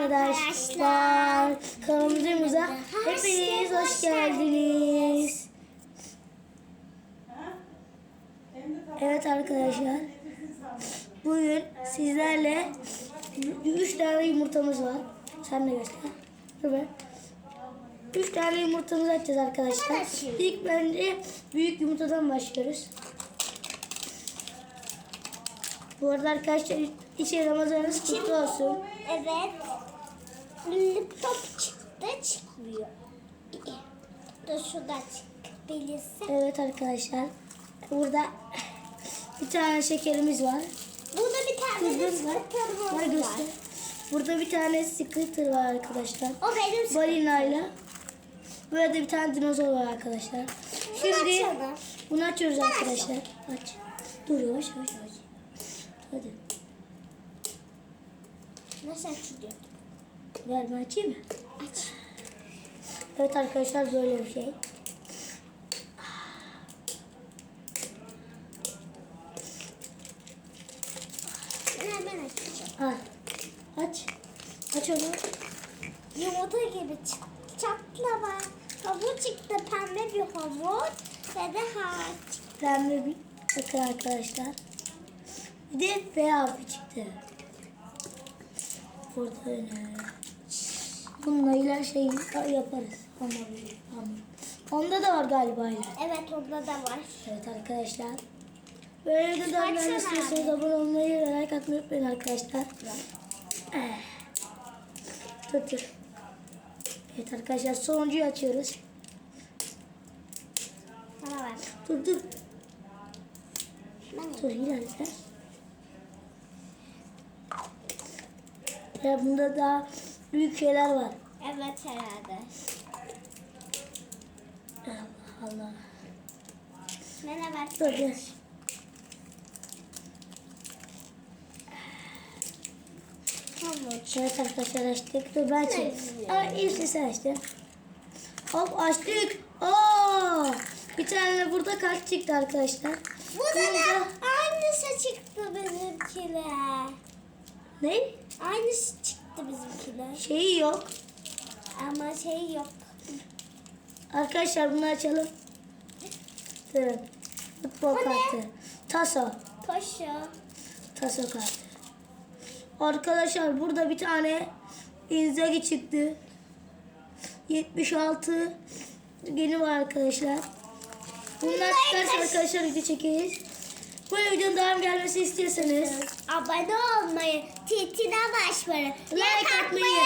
arkadaşlar. Kanalımıza hepiniz hoş geldiniz. Evet arkadaşlar. Bugün sizlerle 3 tane yumurtamız var. Sen de göster. Be. 3 tane yumurtamızı açacağız arkadaşlar. İlk bence büyük yumurtadan başlıyoruz. Bu arada arkadaşlar içeri Ramazanınız kutlu olsun. Evet. Lollipop çıktı çıkmıyor. Dur şurada çıkabilirse. Evet arkadaşlar. Burada bir tane şekerimiz var. Burada bir tane de Kızım var. Var. Burada bir tane skitter var arkadaşlar. O benim. Balinayla. Burada bir tane dinozor var arkadaşlar. Şimdi bunu açıyoruz arkadaşlar. Aç. Dur yavaş yavaş yavaş. Hadi. Nasıl açılıyor? Ver ben açayım mı? Aç. Evet arkadaşlar böyle bir şey. Ben hemen açacağım. Al. Aç. Aç onu. Yumurta gibi. Çatlama. Hamur çıktı. Pembe bir hamur. Ve de harç. Pembe bir bakın arkadaşlar. Bir de F harfi çıktı. Burada öyle. Bununla ile şey yaparız. Hamur. hamur. Onda da var galiba öyle. Evet onda da var. Evet arkadaşlar. Böyle videodan Baksana istiyorsanız abone olmayı ve like atmayı unutmayın arkadaşlar. Eh. Dur dur. Evet arkadaşlar sonuncuyu açıyoruz. Bana ver. Dur dur. Ben Dur ilerle. Ya bunda daha büyük şeyler var. Evet herhalde. Allah Allah. Ver. Dur. Hamur. Evet arkadaşlar açtık. Dur ben açayım. Ama ilk sen açtın. Hop açtık. Oo! Bir tane burada kart çıktı arkadaşlar. Burada da aynısı çıktı bizimkiler. Ne? Aynısı çıktı bizimkiler. Şeyi yok. Ama şey yok. Arkadaşlar bunu açalım. Dur. Futbol Bu ne? kartı. Taso. Koşu. Taso kartı. Arkadaşlar burada bir tane Inzaghi çıktı. 76 yeni var arkadaşlar. Bunlar çıkarsa arkadaşlar video çekeriz. Bu videonun devam gelmesi istiyorsanız. Abone olmayı, titine başları, like atmayı